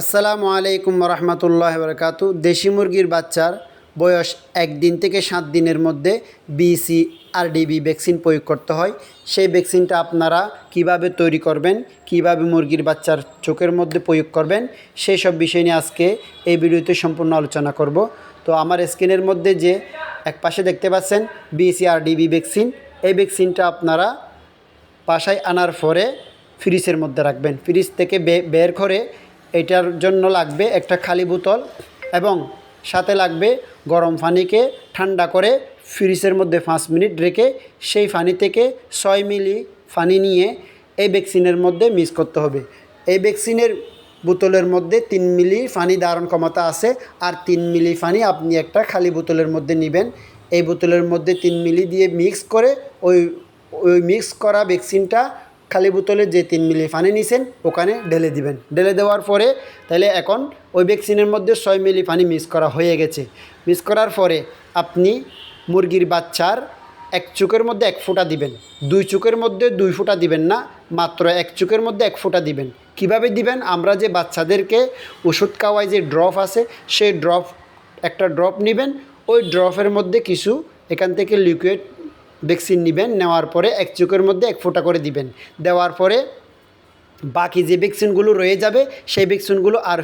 আসসালামু আলাইকুম রহমতুল্লাহ বরকাত দেশি মুরগির বাচ্চার বয়স একদিন থেকে সাত দিনের মধ্যে বিসি আর ডিবি ভ্যাকসিন প্রয়োগ করতে হয়। সেই ভ্যাকসিনটা আপনারা কীভাবে তৈরি করবেন, কীভাবে মুরগির বাচ্চার চোখের মধ্যে প্রয়োগ করবেন সেই সব বিষয় নিয়ে আজকে এই ভিডিওতে সম্পূর্ণ আলোচনা করব। তো আমার স্ক্রিনের মধ্যে যে এক পাশে দেখতে পাচ্ছেন বিসি আর ডিবি ভ্যাকসিন, এই ভ্যাকসিনটা আপনারা বাসায় আনার পরে ফ্রিজের মধ্যে রাখবেন। ফ্রিজ থেকে বের করে এটার জন্য লাগবে একটা খালি বোতল এবং সাথে লাগবে গরম পানিকে ঠান্ডা করে ফ্রিজের মধ্যে পাঁচ মিনিট রেখে সেই পানি থেকে ছয় মিলি পানি নিয়ে এই ভ্যাকসিনের মধ্যে মিক্স করতে হবে। এই ভ্যাকসিনের বোতলের মধ্যে তিন মিলি পানি ধারণ ক্ষমতা আছে আর তিন মিলি পানি আপনি একটা খালি বোতলের মধ্যে নেবেন। এই বোতলের মধ্যে তিন মিলি দিয়ে মিক্স করে ওই ওই মিক্স করা ভ্যাকসিনটা খালি বোতলে যে তিন মিলি পানি নিছেন, ওখানে ঢেলে দিবেন। ঢেলে দেওয়ার পরে তাহলে এখন ওই ভ্যাকসিনের মধ্যে ছয় মিলি পানি মিস করা হয়ে গেছে। মিস করার পরে আপনি মুরগির বাচ্চার এক চুকের মধ্যে এক ফোঁটা দিবেন। দুই চুকের মধ্যে দুই ফোঁটা দিবেন না, মাত্র এক চুকের মধ্যে এক ফোঁটা দিবেন। কীভাবে দিবেন? আমরা যে বাচ্চাদেরকে ওষুধ খাওয়ায় যে ড্রপ আছে, সেই ড্রপ একটা ড্রপ নেবেন। ওই ড্রপের মধ্যে কিছু এখান থেকে লিকুইড ভ্যাকসিন নেবেন, নেওয়ার পরে এক চোখের মধ্যে এক ফোঁটা করে দিবেন। দেওয়ার পরে বাকি যে ভ্যাকসিনগুলো রয়ে যাবে, সেই ভ্যাকসিনগুলো আর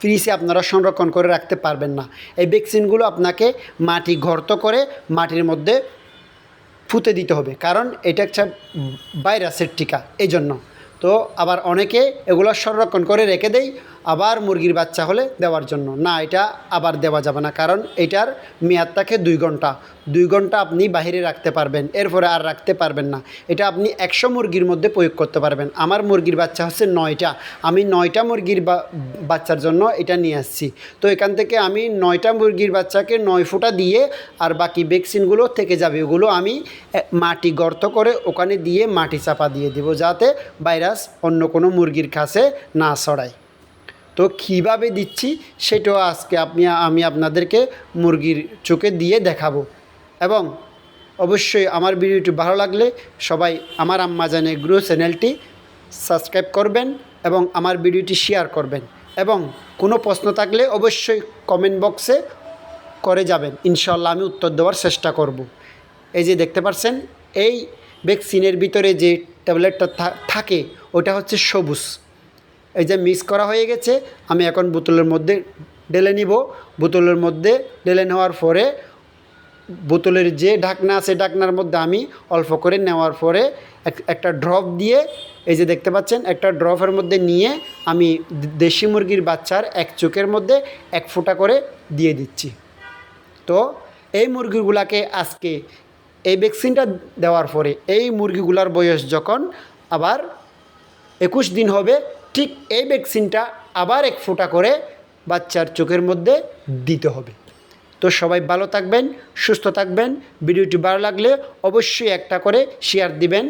ফ্রিজে আপনারা সংরক্ষণ করে রাখতে পারবেন না। এই ভ্যাকসিনগুলো আপনাকে মাটি গর্ত করে মাটির মধ্যে ফুতে দিতে হবে। কারণ এটা একটা ভাইরাসের টিকা। এই জন্য তো আবার অনেকে এগুলো সংরক্ষণ করে রেখে দেয়। আবার মুরগির বাচ্চা হলে দেওয়ার জন্য। না, এটা আবার দেওয়া যাবে না, কারণ এটার মেয়াদ থাকে দুই ঘণ্টা। দুই ঘণ্টা আপনি বাইরে রাখতে পারবেন, এরপরে আর রাখতে পারবেন না। এটা আপনি একশো মুরগির মধ্যে প্রয়োগ করতে পারবেন। আমার মুরগির বাচ্চা হচ্ছে নয়টা। আমি নয়টা মুরগির বাচ্চার জন্য এটা নিয়ে আসছি। তো এখান থেকে আমি নয়টা মুরগির বাচ্চাকে নয় ফুটা দিয়ে আর বাকি ভ্যাকসিনগুলো থেকে যাবে, ওগুলো আমি মাটি গর্ত করে ওখানে দিয়ে মাটি চাপা দিয়ে দেবো, যাতে ভাইরাস অন্য কোনো মুরগির কাছে না ছড়ায়। তো কীভাবে দিচ্ছি সেটাও আজকে আপনি, আমি আপনাদেরকে মুরগির চোখে দিয়ে দেখাবো। এবং অবশ্যই আমার ভিডিওটি ভালো লাগলে সবাই আমার আম্মা জানে গ্রো চ্যানেলটি সাবস্ক্রাইব করবেন এবং আমার ভিডিওটি শেয়ার করবেন। এবং কোনো প্রশ্ন থাকলে অবশ্যই কমেন্ট বক্সে করে যাবেন। ইনশাল্লাহ আমি উত্তর দেওয়ার চেষ্টা করব। এই যে দেখতে পাচ্ছেন, এই ভ্যাকসিনের ভিতরে যে ট্যাবলেটটা থাকে, ওটা হচ্ছে সবুজ। এই যে মিক্স করা হয়ে গেছে, আমি এখন বোতলের মধ্যে ঢেলে নিব। বোতলের মধ্যে ঢেলে নেওয়ার পরে বোতলের যে ঢাকনা আছে, ঢাকনার মধ্যে আমি অল্প করে নেওয়ার পরে একটা ড্রপ দিয়ে, এই যে দেখতে পাচ্ছেন, একটা ড্রপের মধ্যে নিয়ে আমি দেশি মুরগির বাচ্চার এক চোখের মধ্যে এক ফোঁটা করে দিয়ে দিচ্ছি। তো এই মুরগিগুলাকে আজকে এই ভ্যাকসিনটা দেওয়ার পরে এই মুরগিগুলার বয়স যখন আবার একুশ দিন হবে ঠিক এই ভ্যাকসিনটা আবার এক ফোঁটা করে বাচ্চার চোখের মধ্যে দিতে হবে। তো সবাই ভালো থাকবেন, সুস্থ থাকবেন। ভিডিওটি ভালো লাগলে অবশ্যই একটা করে শেয়ার দিবেন।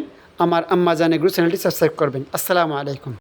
আমার আম্মা জানে গ্রু চ্যানেলটি সাবস্ক্রাইব করবেন। আসসালামু আলাইকুম।